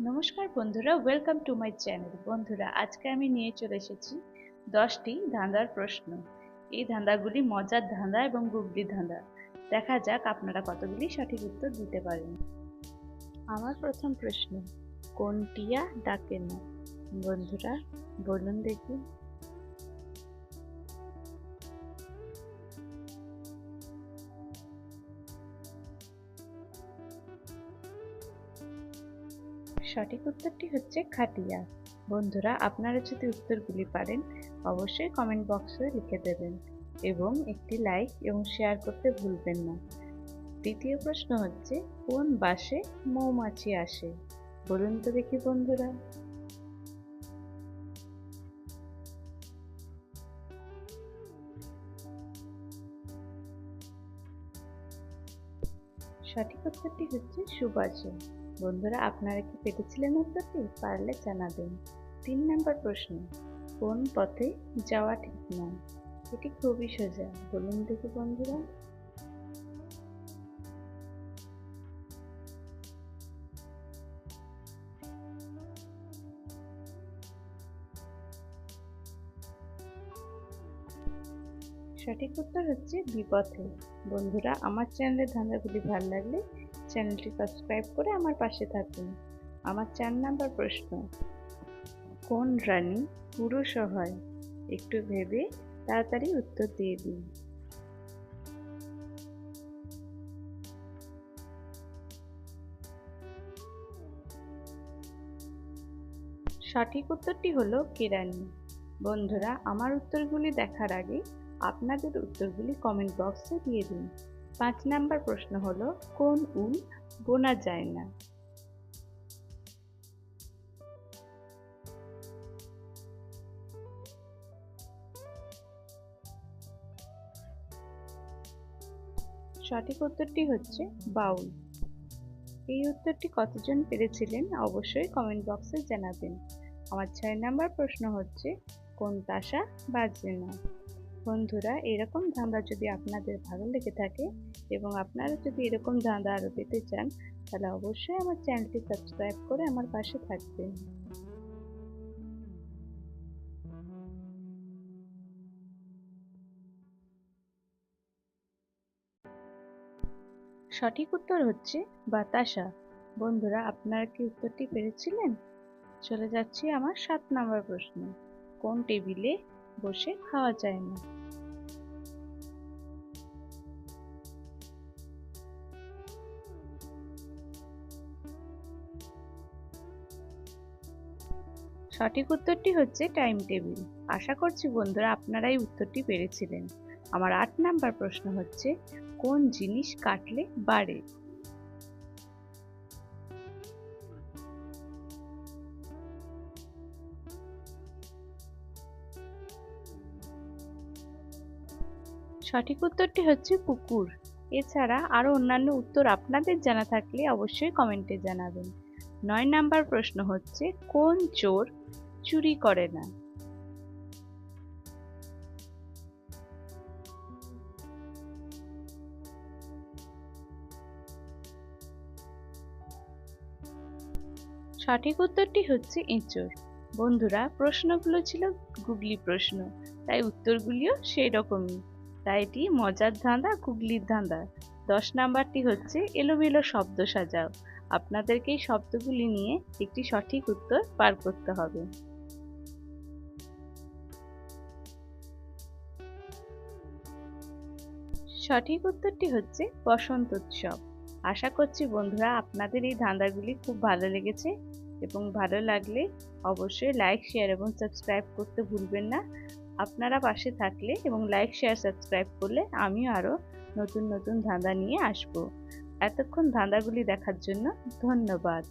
নমস্কার বন্ধুরা welcome to my channel বন্ধুরা, আজকে আমি নিয়ে চলে এসেছি দশটি ধাঁধার প্রশ্ন। এই ধাঁধাগুলি মজার ধাঁধা এবং গুগলি ধাঁধা। দেখা যাক আপনারা কতগুলি সঠিক উত্তর দিতে পারেন। আমার প্রথম প্রশ্ন কোন টিয়া ডাকে না? বন্ধুরা, বলুন দেখি। সঠিক উত্তরটি হচ্ছে খাটিয়া। বন্ধুরা, আপনারা যদি উত্তরগুলি পারেন, অবশ্যই কমেন্ট বক্সে লিখে দেবেন এবং একটি লাইক এবং শেয়ার করতে ভুলবেন না। দ্বিতীয় প্রশ্ন হচ্ছে, কোন বাসে মৌমাছি আসে? বলুন তো দেখি বন্ধুরা। সঠিক উত্তরটি হচ্ছে সুবাচন বন্ধুরা, আপনারা কি পেতেছিলেন উত্তরটি? পারলে জানাবেন। তিন নম্বর প্রশ্ন, কোন পথে যাওয়া ঠিক নয়? এটি খুবই সোজা। বলুন দেখি বন্ধুরা। সঠিক উত্তর হচ্ছে বিপথে। বন্ধুরা, আমার চ্যানেলের ধাঁধাগুলি ভালো লাগলে চ্যানেলটি সাবস্ক্রাইব করে আমার পাশে থাকুন। আমার চার নাম্বার প্রশ্ন, কোন রানী পুরুষ হয়? একটু ভেবে তাড়াতাড়ি উত্তর দিয়ে দিন। সঠিক উত্তরটি হলো কেরানি বন্ধুরা, আমার উত্তরগুলি দেখার আগে আপনাদের উত্তরগুলি কমেন্ট বক্সে দিয়ে দিন। পাঁচ নাম্বার প্রশ্ন হলো, কোন উল বোনা যায় না? সঠিক উত্তরটি হচ্ছে বাউল। এই উত্তরটি কতজন পেরেছিলেন অবশ্যই কমেন্ট বক্সে জানাবেন। আমার ছয় নাম্বার প্রশ্ন হচ্ছে, কোন তাসা বাজবে না? বন্ধুরা, এরকম ধাঁধা যদি আপনাদের ভালো লেগে থাকে এবং আপনারা যদি এরকম ধাঁধা আরও পেতে চান, তাহলে অবশ্যই আমার চ্যানেলটি সাবস্ক্রাইব করে আমার পাশে থাকবেন। সঠিক উত্তর হচ্ছে বাতাসা। বন্ধুরা, আপনারা কি উত্তরটি পেরেছিলেন? চলে যাচ্ছি আমার সাত নম্বর প্রশ্ন। কোন টেবিলে বসে খাওয়া যায় না। সঠিক উত্তরটি হচ্ছে টাইম টেবিল আশা করছি বন্ধুরা আপনারা এই উত্তরটি পেরেছিলেন। আমার আট নাম্বার প্রশ্ন হচ্ছে, কোন জিনিস কাটলে বাড়ে? সঠিক উত্তরটি হচ্ছে কুকুর। এছাড়া আরও অন্যান্য উত্তর আপনাদের জানা থাকলে অবশ্যই কমেন্টে জানাবেন। নয় নাম্বার প্রশ্ন হচ্ছে, কোন চোর চুরি করে না? সঠিক উত্তরটি হচ্ছে এঁচোর বন্ধুরা, প্রশ্নগুলো ছিল গুগলি প্রশ্ন, তাই উত্তরগুলিও সেই রকমই তাই এটি মজার ধাঁধা, গুগলির ধাঁধা। দশ নাম্বারটি হচ্ছে এলোমেলো শব্দ সাজাও। আপনাদেরকে এই শব্দগুলি নিয়ে একটি সঠিক উত্তর পার করতে হবে। সঠিক উত্তরটি হচ্ছে বসন্ত উৎসব। আশা করছি বন্ধুরা আপনাদের এই ধাঁধাগুলি খুব ভালো লেগেছে এবং ভালো লাগলে অবশ্যই লাইক, শেয়ার এবং সাবস্ক্রাইব করতে ভুলবেন না। আপনারা পাশে থাকলে এবং লাইক শেয়ার সাবস্ক্রাইব করলে আমিও আরও নতুন নতুন ধাঁধা নিয়ে আসব। এতক্ষণ ধাঁধাগুলি দেখার জন্য ধন্যবাদ।